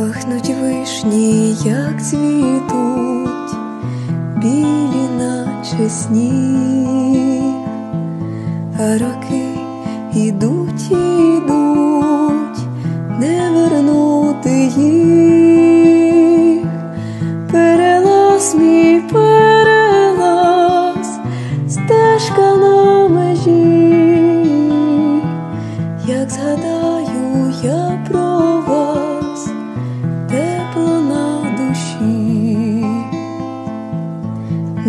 Пахнуть вишні, як цвітуть, білі, наче сніг, а роки ідуть, ідуть, не вернути їх. Перелаз мій перелаз, стежка на межі, як згадаю я про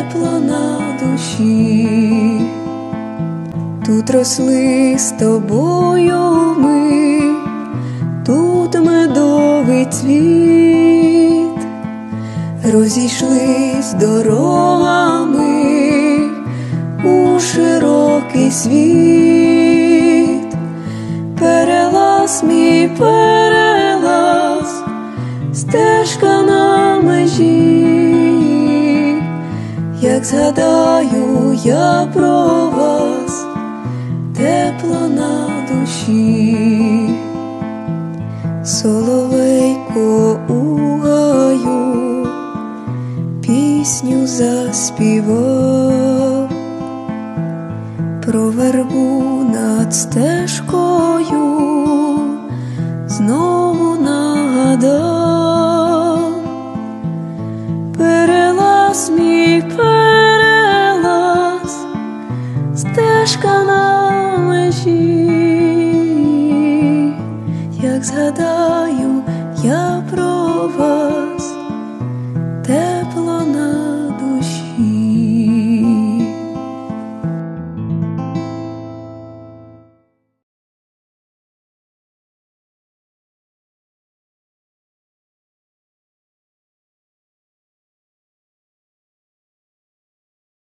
тепло на душі. Тут росли з тобою ми, тут медовий цвіт, розійшлись дорогами у широкий світ, перелаз мій перелаз, стежка на межі, як згадаю я про вас, тепло на душі, соловейко у пісню заспівав, про вербу над стежкою знову нагадав, Кішка на межі, як згадаю я про.